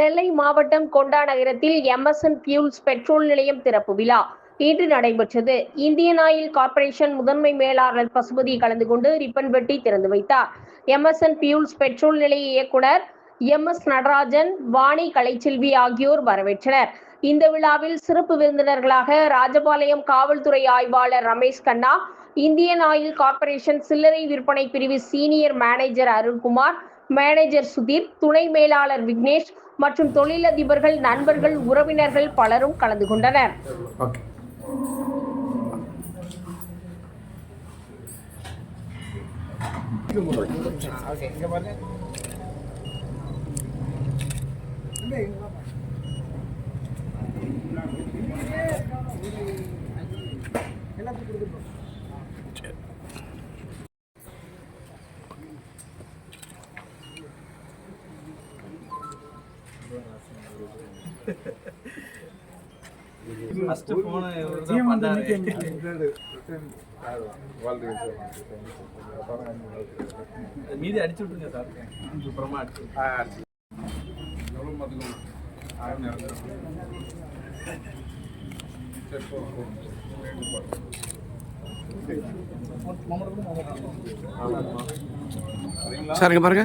நெல்லை மாவட்டம் கொண்டா நகரத்தில் எம்எஸ்என் பியூல்ஸ் பெட்ரோல் நிலையம் திறப்பு விழா. இன்று நடைபெற்றது. இந்தியன் ஆயில் கார்ப்பரேஷன் முதன்மை மேலாளர் பசுபதி கலந்து கொண்டு ரிப்பன் வெட்டி திறந்து வைத்தார். எம்எஸ்என் பியூல்ஸ் பெட்ரோல் நிலைய இயக்குனர் எம் எஸ் நடராஜன் வாணி கலைச்செல்வி ஆகியோர் வரவேற்றனர். இந்த விழாவில் சிறப்பு விருந்தினர்களாக ராஜபாளையம் காவல்துறை ஆய்வாளர் Ramesh Kanna Indian oil corporation சில்லறை விற்பனை பிரிவு senior manager Arunkumar manager Sudhir துணை மேலாளர் விக்னேஷ் மற்றும் தொழிலதிபர்கள் நண்பர்கள் உறவினர்கள் பலரும் கலந்து கொண்டனர். ஓகே. ஃபர்ஸ்ட் போன மீதி அடிச்சு விட்டுருங்க சார். அப்புறமா அடிச்சு விட்டுருங்க. சார் இங்க பாருங்க.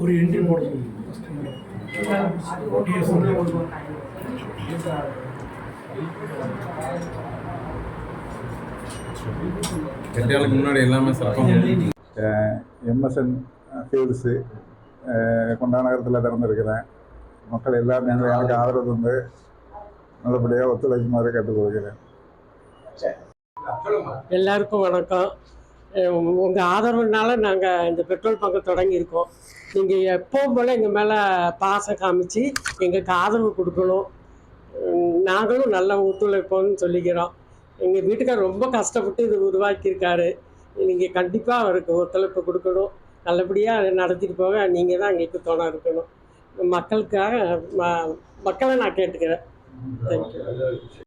ஒரு என்ட்ரி போட சொல்லி. ரெண்டு நாளுக்கு முன்னாடி எல்லாமே எம்எஸ்என் ஃபியூல்ஸு கொண்டா நகரத்தில் திறந்திருக்கிறேன். மக்கள் எல்லாரும் எங்களை எனக்கு ஆதரவு தந்து நல்லபடியாக ஒத்துழைக்குமாறு கேட்டுக்கொள்கிறேன். எல்லாருக்கும் வணக்கம். உங்கள் ஆதரவுனால நாங்கள் இந்த பெட்ரோல் பங்கு தொடங்கியிருக்கோம். நீங்கள் எப்பவும் போல் எங்கள் மேலே பாசம் காமிச்சு எங்களுக்கு ஆதரவு கொடுக்கணும். நாங்களும் நல்ல ஒத்துழைப்போம்னு சொல்லிக்கிறோம். எங்கள் வீட்டுக்கார் ரொம்ப கஷ்டப்பட்டு இது உருவாக்கியிருக்காரு. நீங்கள் கண்டிப்பாக அவருக்கு ஒத்துழைப்பு கொடுக்கணும். நல்லபடியாக நடத்திட்டு போக நீங்கள் தான் எங்களுக்கு துணை இருக்கணும். மக்களுக்காக ம- மக்களை நான் கேட்டுக்கிறேன். தேங்க்யூ